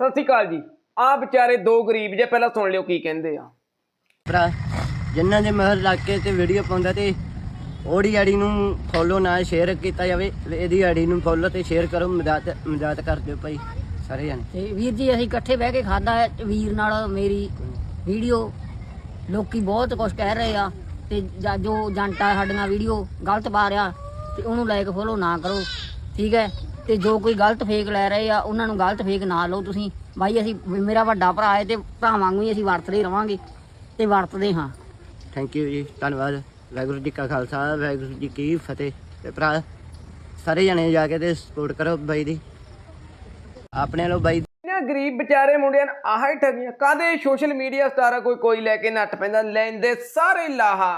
ਸਤਿ ਸ਼੍ਰੀ ਅਕਾਲ ਜੀ। ਆ ਵਿਚਾਰੇ ਦੋ ਗਰੀਬ ਜੇ ਪਹਿਲਾਂ ਸੁਣ ਲਿਓ ਕੀ ਕਹਿੰਦੇ ਆ। ਭਰਾ ਜਿਨ੍ਹਾਂ ਦੇ ਮਹਿਰ ਲੱਗ ਕੇ ਤੇ ਵੀਡੀਓ ਪਾਉਂਦਾ ਤੇ ਉਹਦੀ ਆੜੀ ਨੂੰ ਫੋਲੋ ਨਾਲ ਸ਼ੇਅਰ ਕੀਤਾ ਜਾਵੇ ਤੇ ਇਹਦੀ ਆੜੀ ਨੂੰ ਫੋਲੋ ਤੇ ਸ਼ੇਅਰ ਕਰੋ ਮਦਦ ਮਦਦ ਕਰ ਦਿਓ ਭਾਈ ਸਾਰੇ ਜਣੇ। ਤੇ ਵੀਰ ਜੀ ਅਸੀਂ ਇਕੱਠੇ ਬਹਿ ਕੇ ਖਾਦਾ ਹੈ ਵੀਰ ਨਾਲ ਮੇਰੀ ਵੀਡੀਓ ਲੋਕੀ ਬਹੁਤ ਕੁਝ ਕਹਿ ਰਹੇ ਆ ਤੇ ਜਾਂ ਜੋ ਜੰਟਾ ਸਾਡੀਆਂ ਵੀਡੀਓ ਗਲਤ ਪਾ ਰਿਹਾ ਤੇ ਉਹਨੂੰ ਲਾਈਕ ਫੋਲੋ ਨਾ ਕਰੋ ਠੀਕ ਹੈ? ਤੇ ਜੋ ਕੋਈ ਗਲਤ ਫੇਕ ਲੈ ਰਹੇ ਆ ਉਹਨਾਂ ਨੂੰ ਗਲਤ ਫੇਕ ਨਾ ਲਓ ਤੁਸੀਂ। ਬਾਈ ਅਸੀਂ ਮੇਰਾ ਵੱਡਾ ਭਰਾ ਹੈ ਤੇ ਭਰਾ ਵਾਂਗੂ ਹੀ ਅਸੀਂ ਵਰਤਦੇ ਰਵਾਂਗੇ ਤੇ ਵਰਤਦੇ ਹਾਂ। ਥੈਂਕ ਯੂ ਜੀ ਧੰਨਵਾਦ। ਵਾਹਿਗੁਰੂ ਜੀ ਕਾ ਖਾਲਸਾ ਵਾਹਿਗੁਰੂ ਜੀ ਕੀ ਫਤਿਹ। ਤੇ ਭਰਾ ਸਾਰੇ ਜਣੇ ਜਾ ਕੇ ਤੇ ਸਪੋਰਟ ਕਰੋ ਬਾਈ ਦੀ। ਆਪਣੇ ਲੋ ਬਾਈ ਇਹਨਾਂ ਗਰੀਬ ਵਿਚਾਰੇ ਮੁੰਡਿਆਂ ਨੂੰ ਆਹ ਹੀ ਠਗੀਆਂ। ਕਾਦੇ ਸੋਸ਼ਲ ਮੀਡੀਆ ਸਟਾਰਾਂ ਕੋਈ ਕੋਈ ਲੈ ਕੇ ਨੱਠ ਪੈਂਦਾ ਲੈਂਦੇ ਸਾਰੇ ਲਾਹਾ।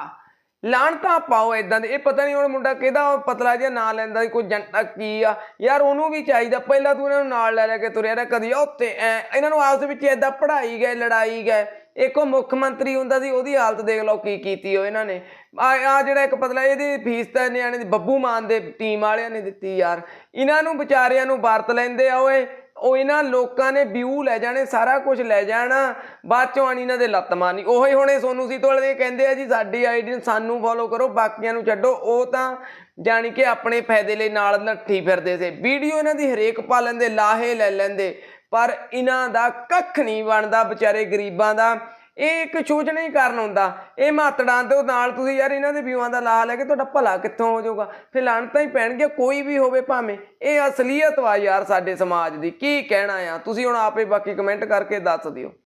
ਲਾਣਤਾ ਪਾਓ ਇਦਾਂ ਦੇ। ਇਹ ਪਤਾ ਨਹੀਂ ਹੁਣ ਮੁੰਡਾ ਕਿਹਦਾ ਪਤਲਾ ਜਿਹਾ ਨਾਂ ਲੈਂਦਾ ਕੋਈ ਜੰਟਾ ਕੀ ਆ। ਯਾਰ ਉਹਨੂੰ ਵੀ ਚਾਹੀਦਾ, ਪਹਿਲਾਂ ਤੂੰ ਇਹਨਾਂ ਨੂੰ ਨਾਲ ਲੈ ਲੈ ਕੇ ਤੁਰਿਆ ਰਿਹਾ ਕਦੀ। ਉੱਤੇ ਐ, ਇਹਨਾਂ ਨੂੰ ਆਪਸ ਵਿੱਚ ਏਦਾਂ ਪੜਾਈ ਗਏ, ਲੜਾਈ ਗਏ। ਇੱਕ ਉਹ ਮੁੱਖ ਮੰਤਰੀ ਹੁੰਦਾ ਸੀ, ਉਹਦੀ ਹਾਲਤ ਦੇਖ ਲਓ ਕੀ ਕੀਤੀ ਉਹ ਇਹਨਾਂ ਨੇ। ਆ ਆ ਜਿਹੜਾ ਇੱਕ ਪਤਲਾ, ਇਹਦੀ ਫੀਸ ਤਾਂ ਨਿਆਣੇ ਦੀ ਬੱਬੂ ਮਾਨ ਦੇ ਟੀਮ ਵਾਲਿਆਂ ਨੇ ਦਿੱਤੀ ਯਾਰ। ਇਹਨਾਂ ਨੂੰ ਵਿਚਾਰਿਆਂ ਨੂੰ ਵਰਤ ਲੈਂਦੇ ਆ ਓਏ। ਉਹ ਇਹਨਾਂ ਲੋਕਾਂ ਨੇ ਵਿਊ ਲੈ ਜਾਣੇ, ਸਾਰਾ ਕੁਝ ਲੈ ਜਾਣਾ, ਬਾਅਦ ਚੋਂ ਆਣੀ ਇਹਨਾਂ ਦੇ ਲੱਤ ਮਾਰਨੀ। ਉਹੀ ਹੁਣੇ ਸੋਨੂ ਸੀ ਦੇ ਕਹਿੰਦੇ ਆ ਜੀ, ਸਾਡੀ ਆਈਡੀ ਸਾਨੂੰ ਫੋਲੋ ਕਰੋ, ਬਾਕੀਆਂ ਨੂੰ ਛੱਡੋ। ਉਹ ਤਾਂ ਜਾਣੀ ਕਿ ਆਪਣੇ ਫਾਇਦੇ ਲਈ ਨਾਲ ਨੱਠੀ ਫਿਰਦੇ ਸੀ। ਵੀਡੀਓ ਇਹਨਾਂ ਦੀ ਹਰੇਕ ਪਾ ਲੈਂਦੇ, ਲਾਹੇ ਲੈ ਲੈਂਦੇ, ਪਰ ਇਹਨਾਂ ਦਾ ਕੱਖ ਨਹੀਂ ਬਣਦਾ, ਵਿਚਾਰੇ ਗਰੀਬਾਂ ਦਾ। ਇਹ ਇੱਕ ਸ਼ੋਸ਼ਣ ਹੀ ਕਾਰਨ ਹੁੰਦਾ ਇਹ ਮਾਤੜਾਂ ਦੇ ਨਾਲ ਤੁਸੀਂ ਯਾਰ ਇਹਨਾਂ ਦੇ ਵਿਊਆਂ ਦਾ ਲਾ ਲੈ ਕੇ ਤੁਹਾਡਾ ਭਲਾ ਕਿੱਥੋਂ ਹੋ ਜਾਊਗਾ। ਫਿਰ ਲਾਣਤਾਂ ਹੀ ਪੈਣਗੇ, ਕੋਈ ਵੀ ਹੋਵੇ ਭਾਵੇਂ। ਇਹ ਅਸਲੀਅਤ ਵਾ ਯਾਰ ਸਾਡੇ ਸਮਾਜ ਦੀ। ਕੀ ਕਹਿਣਾ ਆ? ਤੁਸੀਂ ਹੁਣ ਆਪੇ ਬਾਕੀ ਕਮੈਂਟ ਕਰਕੇ ਦੱਸ ਦਿਓ।